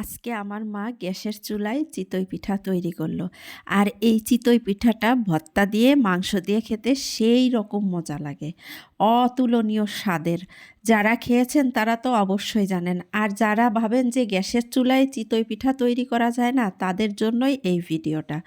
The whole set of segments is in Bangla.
আজকে আমার মা গ্যাসের চুলায় চিতই পিঠা তৈরি করল। আর এই চিতই পিঠাটা ভত্তা দিয়ে, মাংস দিয়ে খেতে সেই রকম মজা লাগে। অতুলনীয় স্বাদের। যারা খেয়েছেন তারা তো অবশ্যই জানেন। আর যারা ভাবেন যে গ্যাসের চুলায় চিতই পিঠা তৈরি করা যায় না, তাদের জন্যই এই ভিডিওটা।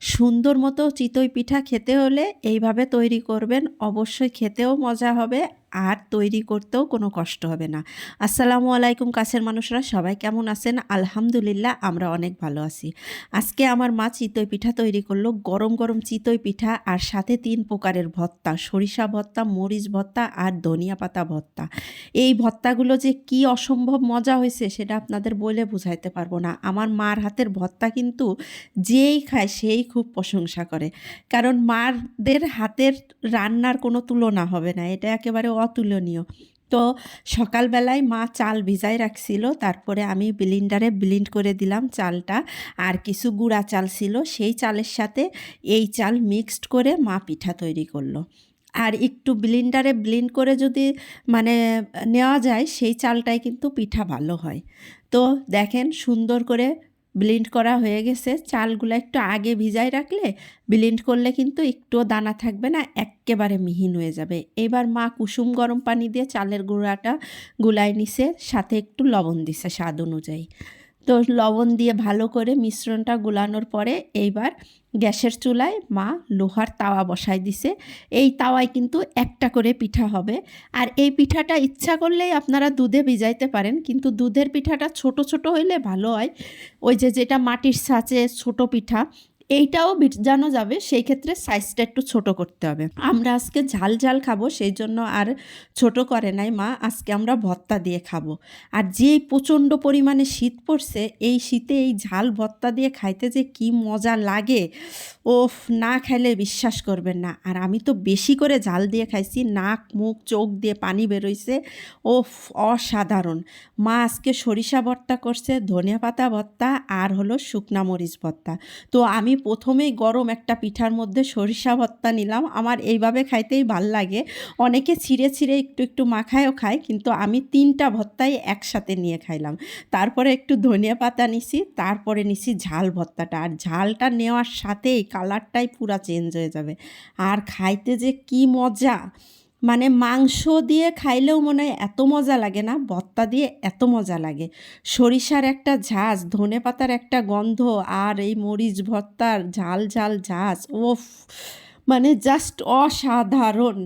সুন্দর মতো চিতই পিঠা খেতে হলে এইভাবে তৈরি করবেন, অবশ্যই খেতেও মজা হবে, আর তৈরি করতেও কোনো কষ্ট হবে না। আসসালামু আলাইকুম, কাছের মানুষরা সবাই কেমন আছেন? আলহামদুলিল্লাহ, আমরা অনেক ভালো আছি। আজকে আমার মা চিতই পিঠা তৈরি করল, গরম গরম চিতই পিঠা, আর সাথে তিন প্রকারের ভত্তা সরিষা ভর্তা, মরিচ ভর্তা, আর ধনিয়া পাতা ভর্তা। এই ভর্তাগুলো যে কি অসম্ভব মজা হয়েছে সেটা আপনাদের বলে বুঝাইতে পারব না। আমার মার হাতের ভর্তা কিন্তু যেই খায় সেই খুব প্রশংসা করে। কারণ মারদের হাতের রান্নার কোনো তুলনা হবে না, এটা একেবারে অতুলনীয়। তো সকালবেলায় মা চাল ভিজাই রাখছিল, তারপরে আমি ব্লিন্ডারে ব্লিন্ড করে দিলাম চালটা। আর কিছু গুঁড়া চাল ছিল, সেই চালের সাথে এই চাল মিক্সড করে মা পিঠা তৈরি করল। আর একটু ব্লিন্ডারে ব্লিন্ড করে যদি মানে নেওয়া যায়, সেই চালটাই কিন্তু পিঠা ভালো হয়। তো দেখেন সুন্দর করে ব্লিন্ড করা হয়ে গেছে। চালগুলো একটু আগে ভিজাই রাখলে ব্লিন্ড করলে কিন্তু একটুও দানা থাকবে না, একেবারে মিহিন হয়ে যাবে। এবার মা কুসুম গরম পানি দিয়ে চালের গুঁড়াটা গুলাই নিছে, সাথে একটু লবণ দিছে স্বাদ অনুযায়ী। তো লবণ দিয়ে ভালো করে মিশ্রণটা গুলানোর পরে এইবার গ্যাসের চুলায় মা লোহার তাওয়া বসায় দিছে। এই তাওয়ায় কিন্তু একটা করে পিঠা হবে। আর এই পিঠাটা ইচ্ছা করলেই আপনারা দুধে ভিজাইতে পারেন, কিন্তু দুধের পিঠাটা ছোট ছোট হইলে ভালো হয়। ওই যে যেটা মাটির সাঁচে ছোট পিঠা এইটাও ভিজানো যাবে, সেই ক্ষেত্রে সাইজটা একটু ছোট করতে হবে। আমরা আজকে ঝাল ঝাল খাব, সেই জন্য আর ছোট করে নাই মা, আজকে আমরা ভর্তা দিয়ে খাব। আর যে প্রচণ্ড পরিমাণে শীত পড়ছে, এই শীতে এই ঝাল ভত্তা দিয়ে খাইতে যে কি মজা লাগে, ওফ, না খাইলে বিশ্বাস করবেন না। আর আমি তো বেশি করে ঝাল দিয়ে খাইছি, নাক, মুখ, চোখ দিয়ে পানি বেরোইছে, ওফ, অসাধারণ। মা আজকে সরিষা ভর্তা করছে, ধনিয়া পাতা ভর্তা, আর হলো শুকনা মরিচ ভর্তা। তো আমি প্রথমেই গরম একটা পিঠার মধ্যে সরিষা ভর্তা নিলাম। আমার এইভাবে খাইতেই ভালো লাগে। অনেকে ছিঁড়ে ছিঁড়ে একটু একটু মাখায়ও খায়, কিন্তু আমি তিনটা ভর্তাই একসাথে নিয়ে খাইলাম। তারপরে একটু ধনিয়া পাতা নিছি, তারপরে নিছি ঝাল ভর্তাটা। আর ঝালটা নেওয়ার সাথেই কালারটাই পুরা চেঞ্জ হয়ে যাবে। আর খাইতে যে কি মজা! মানে মাংস দিয়ে খাইলেও মনে হয় এত মজা লাগে না, ভর্তা দিয়ে এত মজা লাগে। সরিষার একটা ঝাঁজ ধনে পাতার একটা গন্ধ আর এই মরিচ ভর্তার ঝাল ঝাল ঝাঁজ ওফ মানে জাস্ট অসাধারণ।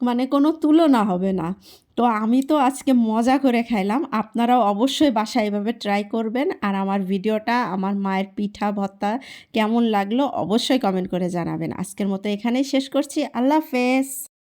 মানে কোনো তুলনা হবে না। তো আমি তো আজকে মজা করে খাইলাম। আপনারাও অবশ্যই বাসায় এভাবে ট্রাই করবেন। আর আমার ভিডিওটা, আমার মায়ের পিঠা, ভর্তা কেমন লাগল অবশ্যই কমেন্ট করে জানাবেন। আজকের মতো এখানেই শেষ করছি। আল্লাহ হাফেজ!